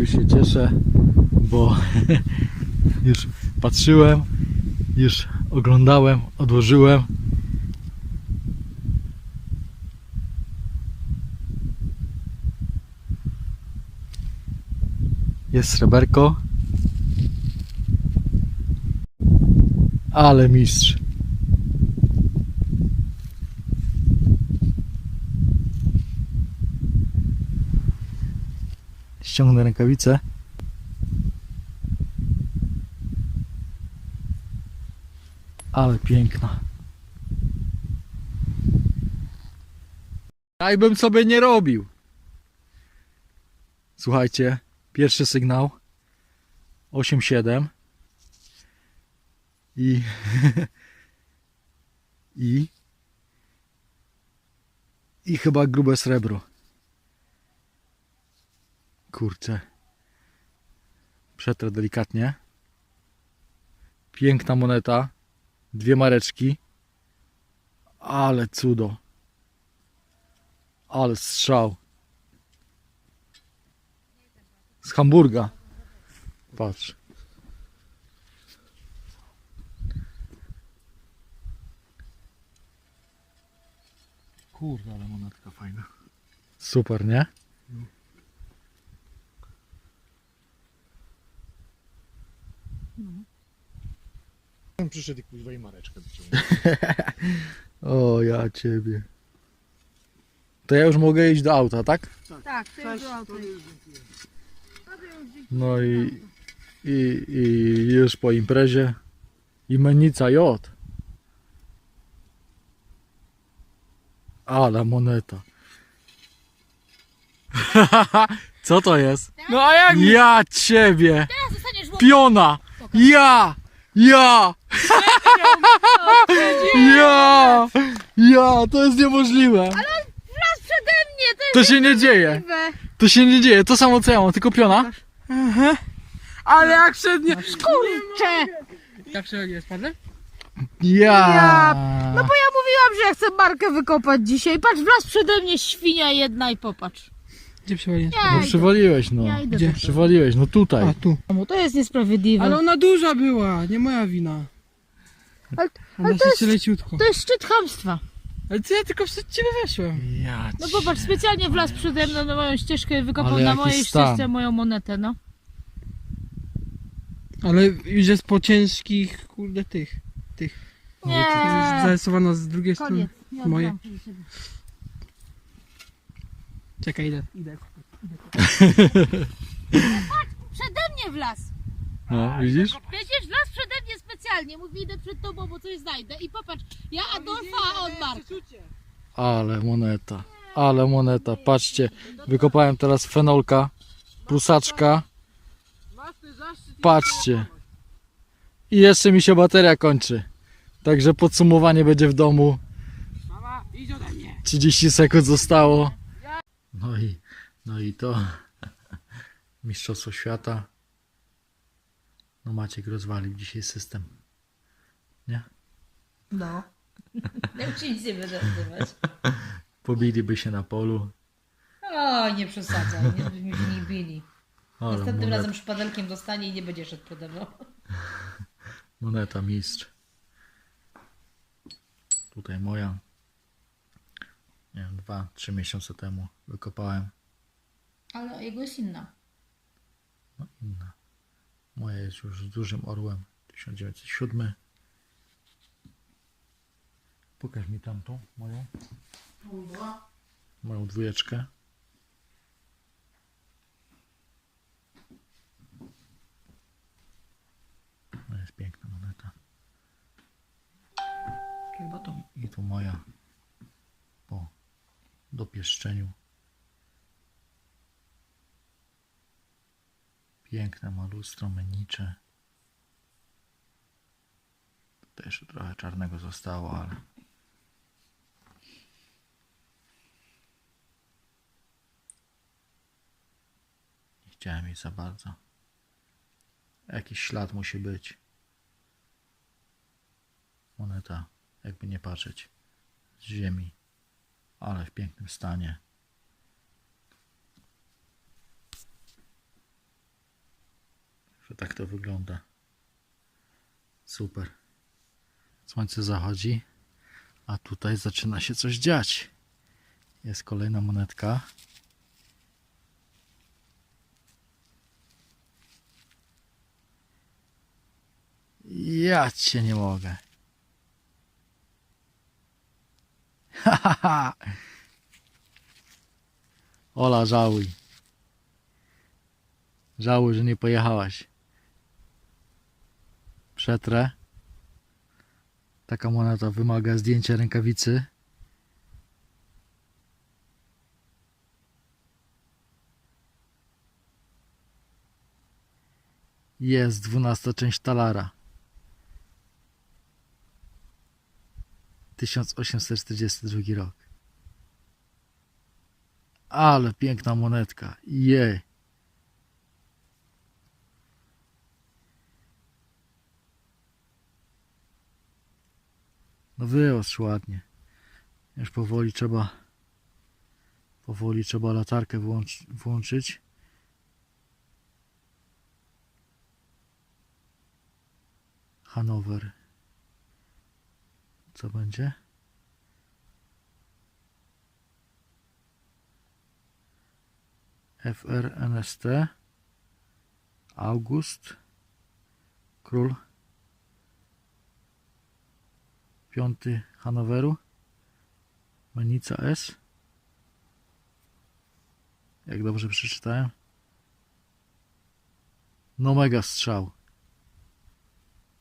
już się cieszę, bo już patrzyłem, już oglądałem, odłożyłem. Jest sreberko. Ale mistrz. Ściągnę rękawice. Ale piękna. Ja bym sobie nie robił. Słuchajcie, pierwszy sygnał 8.7 i i i chyba grube srebro. Kurczę. Przetrę delikatnie. Piękna moneta. Dwie mareczki. Ale cudo. Ale strzał. Z Hamburga. Patrz. Kurde, ale monetka fajna. Super, nie? Przyszedł i kuźwa i mareczkę wyciągnął. O, ja ciebie. To ja już mogę iść do auta, tak? Tak, to już było to tutaj. już dziękuję. No i, i, i już po imprezie. Imenica J. Ale moneta. Co to jest? No a jak? Ja ciebie! Teraz zostaniesz łopatą. Piona! Ja! Ja! Ja! Ja! To jest niemożliwe! Raz przede mnie, to To jest się nie dzieje! możliwe. To się nie dzieje, to samo co ja mam, tylko piona. Ale jak przednie... Kurczę! Jak przednie spadłem? Ja! No bo ja mówiłam, że ja chcę markę wykopać dzisiaj. Patrz, wlazł przede mnie świnia jedna i popatrz. Gdzie Ja No idę. przywaliłeś no. Ja idę Gdzie? do. Przywaliłeś, no tutaj. A tu. To jest niesprawiedliwe. Ale ona duża była, nie moja wina. Ale- ale to jest- leciutko. To jest szczyt chamstwa. Ale co ja tylko przed ciebie weszłem. Ja No popatrz, specjalnie wlazł przede mną na moją ścieżkę i wykopał Ale na jaki mojej stan. ścieżce moją monetę, no. Ale już jest po ciężkich, kurde, tych. Nie. Już Zarysowano z drugiej strony. Koniec. Nie Moje. oddam siebie. Czekaj, idę. idę. Przede mnie wlazł. No, widzisz? Widzisz, wlazł przede mnie specjalnie. Mówi, idę przed tobą, bo coś znajdę. I popatrz, ja Adolfa, a on Mark. Ale moneta. Ale moneta. Patrzcie, wykopałem teraz fenolka, prusaczka. Patrzcie. I jeszcze mi się bateria kończy. Także podsumowanie będzie w domu. Mama, idź ode mnie. 30 sekund zostało. No i, no i to Mistrzostwo Świata. No Maciek rozwalił dzisiaj system. Nie? No. Ja już nic nie nazywać. Pobiliby się na polu. O, nie przesadzaj, nie żebyśmy się nie bili. Ale Następnym moneta, razem szpadelkiem dostanie i nie będzie szedł pode mną. moneta mistrz. Tutaj moja. Nie wiem, dwa, trzy miesiące temu wykopałem. Ale jego jest inna. No inna. Moja jest już z dużym orłem. 1907. Pokaż mi tamtą moją. Moją dwójeczkę. No jest piękna moneta. Chyba to. I tu moja po dopieszczeniu. Piękne ma lustro menicze. Tutaj jeszcze trochę czarnego zostało, ale nie chciałem jej za bardzo. Jakiś ślad musi być. Moneta, jakby nie patrzeć, z ziemi, ale w pięknym stanie. Tak to wygląda. Super. Słońce zachodzi, a tutaj zaczyna się coś dziać. Jest kolejna monetka. Ja cię nie mogę. Ha. Ola, żałuj. Żałuj, że nie pojechałaś. Przetrę. Taka moneta wymaga zdjęcia rękawicy. Jest dwunasta część talara. 1842 rok. Ale piękna monetka. Jej. No wyostrz ładnie. Już powoli trzeba powoli trzeba latarkę włącz, włączyć. Hanower. Co będzie? FRNST August Król Piąty Hanoweru. Manica S. Jak dobrze przeczytałem. No mega strzał.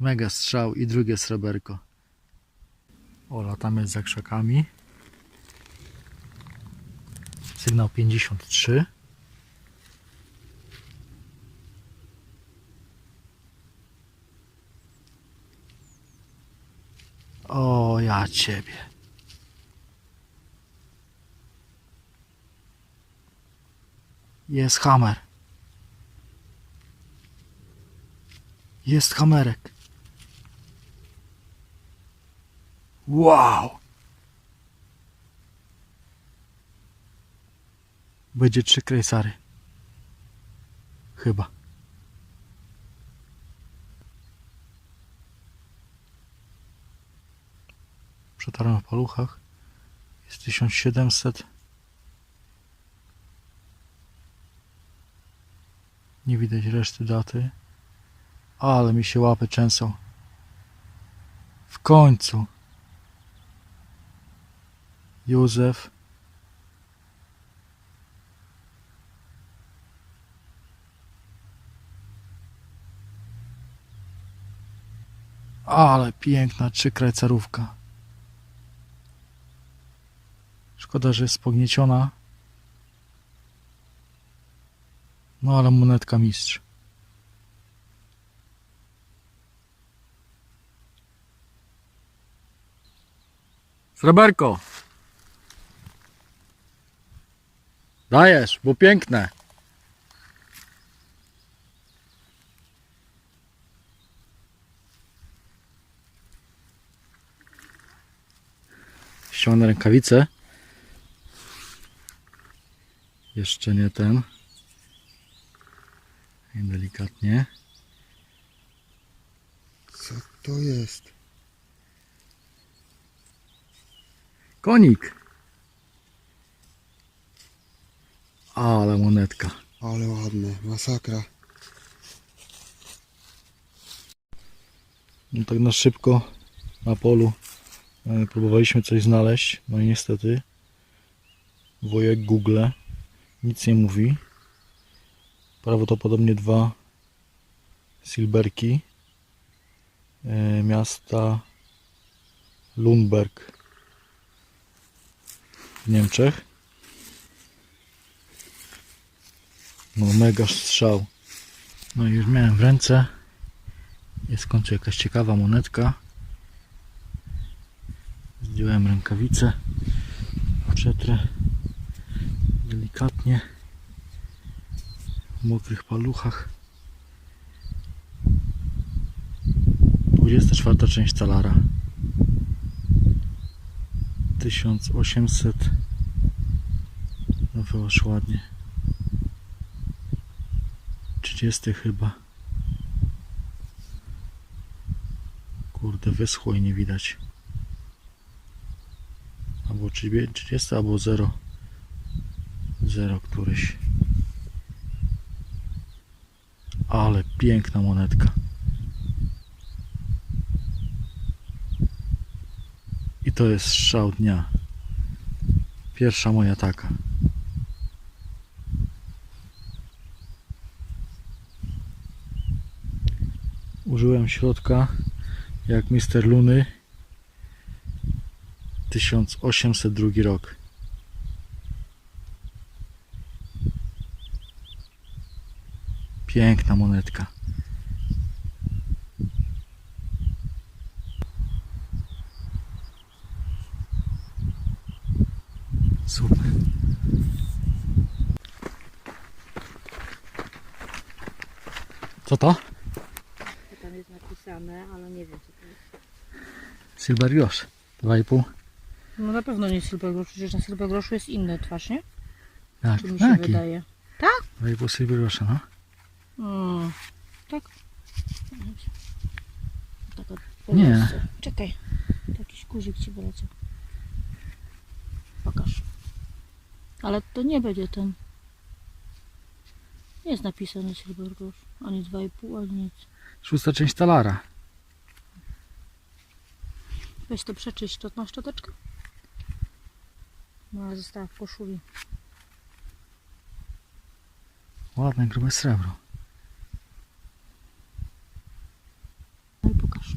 Mega strzał i drugie sreberko. O, latamy za krzakami. Sygnał 53 Ciebie. Jest hamer. Jest hamerek. Wow. Będzie trzy krejsary. Chyba. Przetarłem w paluchach. Jest 1700 nie widać reszty daty. Ale mi się łapy częsą w końcu. Józef. Ale piękna trzykrajcarówka Szkoda, że jest pognieciona. No ale monetka mistrz. Sreberko. Dajesz, bo piękne. Ściągnę rękawice. Jeszcze nie ten. I delikatnie. Co to jest? Konik. Ale monetka. Ale ładne, masakra. No tak na szybko na polu e, próbowaliśmy coś znaleźć. No i niestety wojek Google nic nie mówi. Prawdopodobnie dwa silberki e, miasta Lundberg w Niemczech. No mega strzał. No i już miałem w ręce. Jest w końcu jakaś ciekawa monetka. Zdjąłem rękawicę. Przetrę delikatnie. W mokrych paluchach. 24 część talara. 1800 no aż ładnie. 30 chyba. Kurde wyschło i nie widać. Albo 30 albo 0 0 któryś. Ale piękna monetka. I to jest strzał dnia. Pierwsza moja taka. Użyłem środka jak Mister Luny 1802 rok. Piękna monetka. Super. Co to? Tam jest napisane, ale nie wiem co to jest. Silver Grosz. 2,5. No na pewno nie silvergrosz, przecież na silvergroszu jest inny twarz, nie? Tak, Czy mi się taki. wydaje? 2,5 Silver Grosza, no. Tak? Taka Nie. Czekaj. Jakiś guzik ci wyleciał. Pokaż. Ale to nie będzie ten. Nie jest napisane silvergrosz. Ani 2,5, ani nic. Szósta część talara. Weź to przeczyść, to na szczoteczkę? No ale została w koszuli. Ładne, grube srebro. No i pokaż.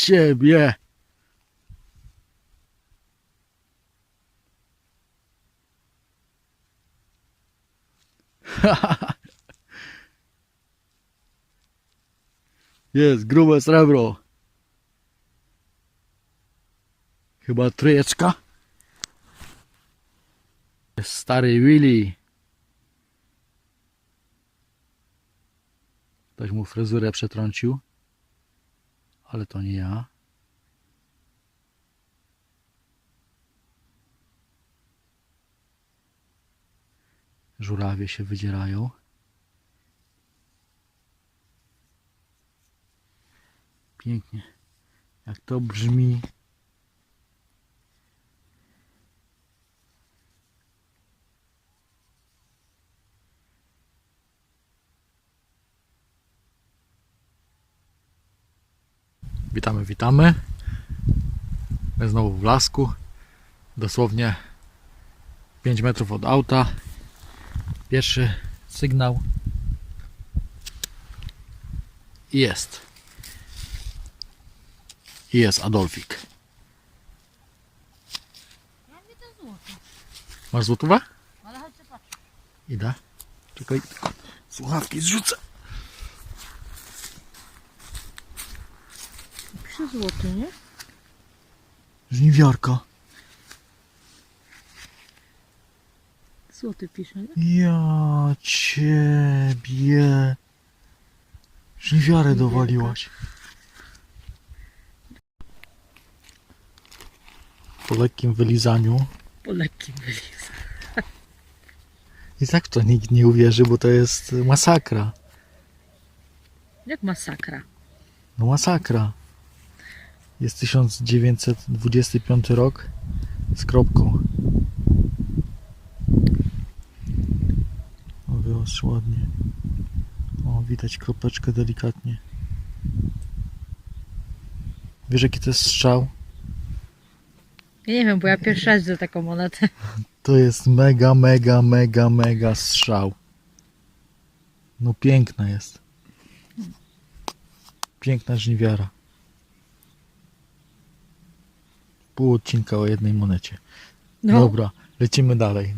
ciebie! Jest grube srebro. Chyba trójeczka. Jest stary Willy. Ktoś mu fryzurę przetrącił. Ale to nie ja. Żurawie się wydzierają. Pięknie. Jak to brzmi. Witamy, witamy. My znowu w lasku. Dosłownie 5 metrów od auta. Pierwszy sygnał. I Jest. I jest Adolfik. Masz złotówę? Ale chodź zobacz. Idę. Czekaj, słuchawki zrzucę. Złoty, nie? Żniwiarka. Złoty pisze, nie? Ja ciebie. Żniwiarę dowaliłaś. Po lekkim wylizaniu. Po lekkim wyliz. I tak to nikt nie uwierzy, bo to jest masakra. Jak masakra. No masakra. Jest 1925 rok z kropką. O, wyostrz ładnie. O, widać kropeczkę delikatnie. Wiesz jaki to jest strzał? Ja nie wiem, bo ja pierwszy raz widzę taką monetę. To jest mega, mega, mega, mega strzał. No piękna jest. Piękna żniwiara. Pół odcinka o jednej monecie. No, Dobra, lecimy dalej.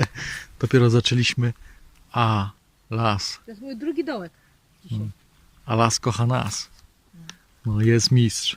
Dopiero zaczęliśmy. A, las. to jest mój drugi dołek dzisiaj. A las kocha nas. No jest mistrz.